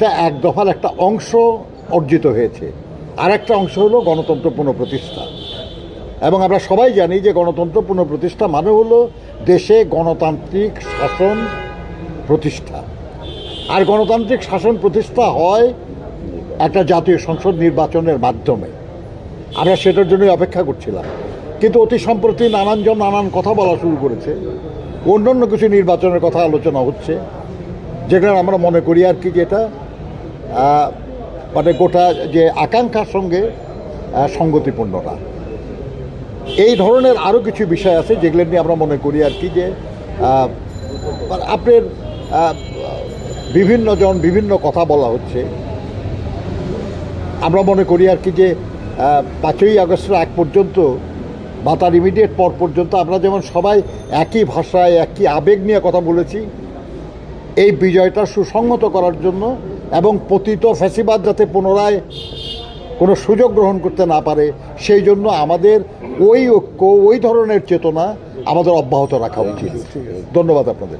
এটা এক দফার একটা অংশ অর্জিত হয়েছে। আর একটা অংশ হলো গণতন্ত্র পুনঃপ্রতিষ্ঠা এবং আমরা সবাই জানি যে গণতন্ত্র পুনঃপ্রতিষ্ঠা মানে হলো দেশে গণতান্ত্রিক শাসন প্রতিষ্ঠা। আর গণতান্ত্রিক শাসন প্রতিষ্ঠা হয় একটা জাতীয় সংসদ নির্বাচনের মাধ্যমে। আমরা সেটার জন্যই অপেক্ষা করছিলাম। কিন্তু অতি সম্প্রতি নানানজন নানান কথা বলা শুরু করেছে। অন্যান্য কিছু নির্বাচনের কথা আলোচনা হচ্ছে। যেটা আমরা মনে করি আর কি যেটা মানে গোটা যে আকাঙ্ক্ষার সঙ্গে আহ, সঙ্গতিপূর্ণ না এই ধরনের আরও কিছু বিষয় আছে যেগুলো নিয়ে আমরা মনে করি আর কি যে মানে আপনার বিভিন্ন জন বিভিন্ন কথা বলা হচ্ছে। আমরা মনে করি আর কি যে পাঁচই আগস্টের এক পর্যন্ত বা তার ইমিডিয়েট পর পর্যন্ত আমরা যেমন সবাই একই ভাষায় একই আবেগ নিয়ে কথা বলেছি এই বিজয়টা সুসংহত করার জন্য এবং পতিত ফ্যাসিবাদ যাতে পুনরায় কোনো সুযোগ গ্রহণ করতে না পারে সেই জন্য আমাদের ওই ঐক্য ওই ধরনের চেতনা আমাদের অব্যাহত রাখা উচিত। ধন্যবাদ আপনাদের।